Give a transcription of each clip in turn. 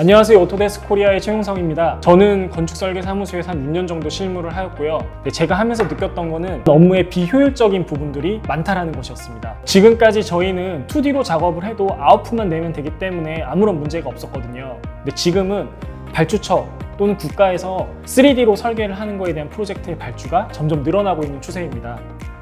안녕하세요. 오토데스크 코리아의 최용성입니다. 저는 건축설계 사무소에서 한 6년 정도 실무를 하였고요. 근데 제가 하면서 느꼈던 거는 업무의 비효율적인 부분들이 많다라는 것이었습니다. 지금까지 저희는 2D로 작업을 해도 아웃풋만 내면 되기 때문에 아무런 문제가 없었거든요. 근데 지금은 발주처 또는 국가에서 3D로 설계를 하는 것에 대한 프로젝트의 발주가 점점 늘어나고 있는 추세입니다.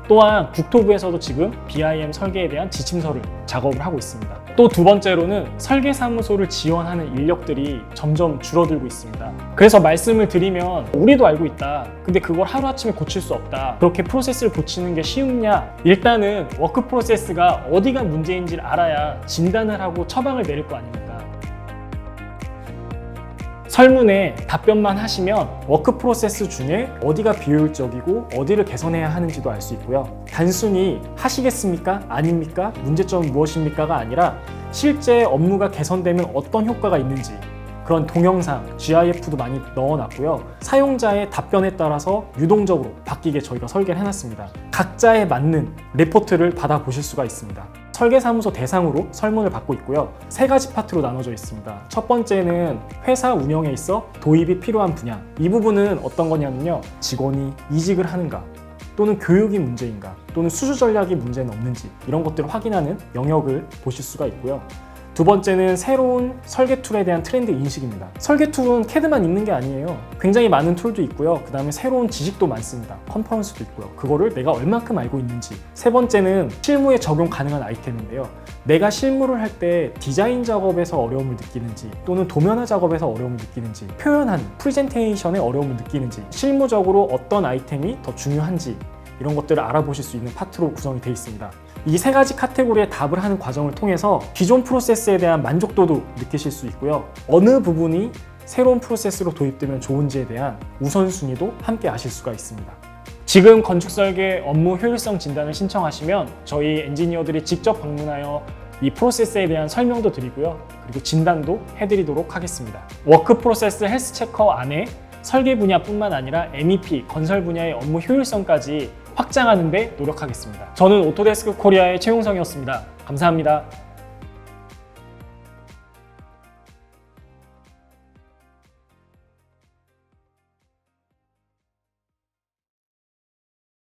또한 국토부에서도 지금 BIM 설계에 대한 지침서를 작업을 하고 있습니다. 또 두 번째로는 설계 사무소를 지원하는 인력들이 점점 줄어들고 있습니다. 그래서 말씀을 드리면 우리도 알고 있다. 근데 그걸 하루아침에 고칠 수 없다. 그렇게 프로세스를 고치는 게 쉬우냐? 일단은 워크 프로세스가 어디가 문제인지를 알아야 진단을 하고 처방을 내릴 거 아닙니까? 설문에 답변만 하시면 워크 프로세스 중에 어디가 비효율적이고 어디를 개선해야 하는지도 알 수 있고요. 단순히 하시겠습니까? 아닙니까? 문제점은 무엇입니까가 아니라 실제 업무가 개선되면 어떤 효과가 있는지 그런 동영상, GIF도 많이 넣어놨고요. 사용자의 답변에 따라서 유동적으로 바뀌게 저희가 설계를 해놨습니다. 각자에 맞는 레포트를 받아보실 수가 있습니다. 설계사무소 대상으로 설문을 받고 있고요. 세 가지 파트로 나눠져 있습니다. 첫 번째는 회사 운영에 있어 도입이 필요한 분야. 이 부분은 어떤 거냐면요. 직원이 이직을 하는가, 또는 교육이 문제인가, 또는 수주 전략이 문제는 없는지 이런 것들을 확인하는 영역을 보실 수가 있고요. 두 번째는 새로운 설계 툴에 대한 트렌드 인식입니다. 설계 툴은 CAD만 있는 게 아니에요. 굉장히 많은 툴도 있고요. 그 다음에 새로운 지식도 많습니다. 컨퍼런스도 있고요. 그거를 내가 얼만큼 알고 있는지. 세 번째는 실무에 적용 가능한 아이템인데요. 내가 실무를 할 때 디자인 작업에서 어려움을 느끼는지 또는 도면화 작업에서 어려움을 느끼는지 표현한 프레젠테이션에 어려움을 느끼는지 실무적으로 어떤 아이템이 더 중요한지 이런 것들을 알아보실 수 있는 파트로 구성이 되어 있습니다. 이 세 가지 카테고리에 답을 하는 과정을 통해서 기존 프로세스에 대한 만족도도 느끼실 수 있고요. 어느 부분이 새로운 프로세스로 도입되면 좋은지에 대한 우선순위도 함께 아실 수가 있습니다. 지금 건축 설계 업무 효율성 진단을 신청하시면 저희 엔지니어들이 직접 방문하여 이 프로세스에 대한 설명도 드리고요. 그리고 진단도 해드리도록 하겠습니다. 워크 프로세스 헬스 체커 안에 설계 분야뿐만 아니라 MEP, 건설 분야의 업무 효율성까지 확장하는 데 노력하겠습니다. 저는 오토데스크 코리아의 최용성이었습니다. 감사합니다.